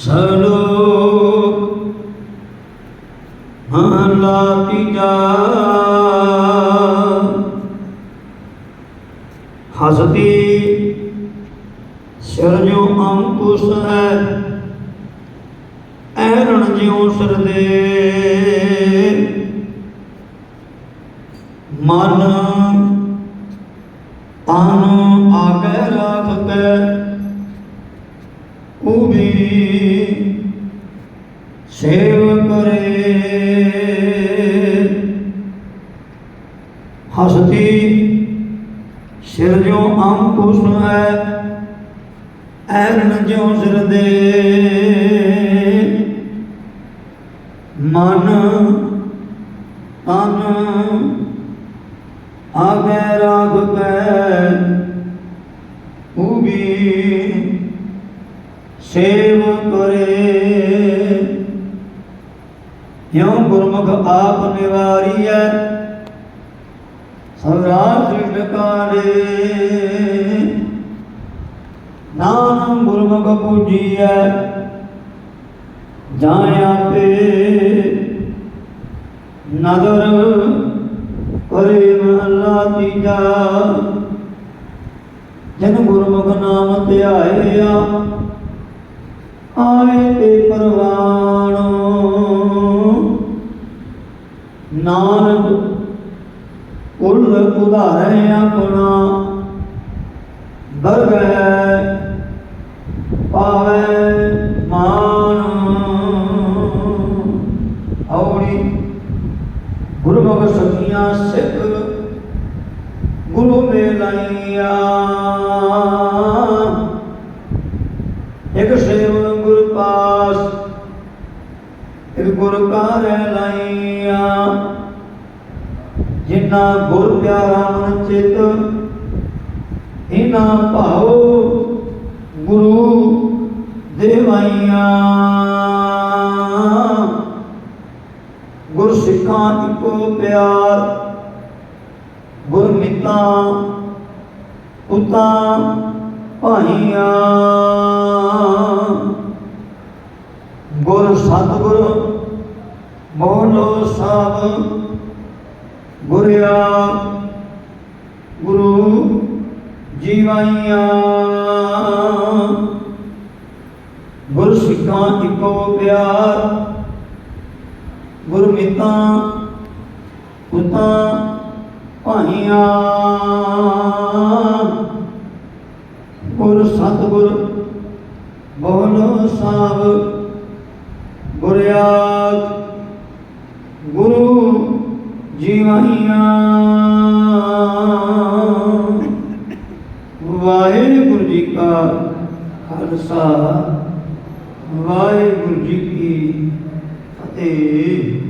ਸਲੋਕ ਮਹਲਾ ਤੀਜਾ ਹਸਤੀ ਸਿਰ ਜੋ ਅੰਕੁਸ਼ ਹੈ ਐਰਣ ਜਿਉ ਸਰਦੇ। ਮਨ ਤਨ ਆਗੇ ਰਾਖ ਕੇ ਉਬੀ ਸੇਵ ਕਰੇ। ਹਸਤੀ ਸਿਰ ਜੋ ਆਮ ਅੰਕੁਸ਼ ਹੈ ਐਰਨ ਜਿਉ ਸਿਰ ਦੇ। ਮਨ ਤਨ ਆਗੇ ਰਾਗ ਕੈ ਉਬੀ ਸੇਵ ਕਰੇ। ਯੋ ਗੁਰਮੁਖ ਆਪ ਨਿਵਾਰੀਐ? ਸਵਰਾਜ ਟਕਾਰੇ ਨਾਮ ਗੁਰਮੁਖ ਪੂਜੀਐ ਜਾਂ ਆਪੇ ਜਨ ਗੁਰਮੁਖ ਨਾਮ ਧਿਆਇਆ ਆਏ ਤੇ ਪਰਵਾਣ। ਨਾਨਕ ਕੁਲ ਉਧਾਰੈ ਆਪਣਾ ਬਰਗੈ ਪਾਵੈ ਮਾਨ ਔੜੀ ਗੁਰਮੁਖ ਸਖੀਆਂ ਸਿੱਖ ਗੁਰੂ ਮੇ ਲਾਈਆ ਇੱਕ ਸੇਵ ਗੁਰ ਪਾਸ, ਇੱਕ ਗੁਰ ਕਾਰੈ ਲਾਈਆ। ਜਿਨਾ ਗੁਰ ਪਿਆਰਾ ਮਨ ਚਿਤ, ਇਨਾ ਭਾਉ ਗੁਰੂ ਦੇਵਾਈਆ। ਗੁਰ ਸਿੱਖਾਂ ਇੱਕੋ ਪਿਆਰ ਗੁਰ ਉਤਾਂ ਭਾਈਆਂ। ਗੁਰ ਸਤਿਗੁਰ ਮੋਲੋ ਸਾਹਿਬ ਗੁਰਿਆ, ਗੁਰੂ ਜੀਵਾਈਆਂ। ਗੁਰ ਸਿੱਖਾਂ ਇੱਕੋ ਪਿਆਰ। ਗੁਰ ਮਿੱਤਾਂ ਉਤਾਂ ਭਾਈਆਂ ਗੁਰ ਸਤਿਗੁਰ ਬੋਲੋ ਸਾਬ ਗੁਰਿਆਤ ਗੁਰੂ ਜੀਵਾਈਆਂ। ਵਾਹਿਗੁਰੂ ਜੀ ਕਾ ਖਾਲਸਾ, ਵਾਹਿਗੁਰੂ ਜੀ ਕੀ ਫਤਿਹ।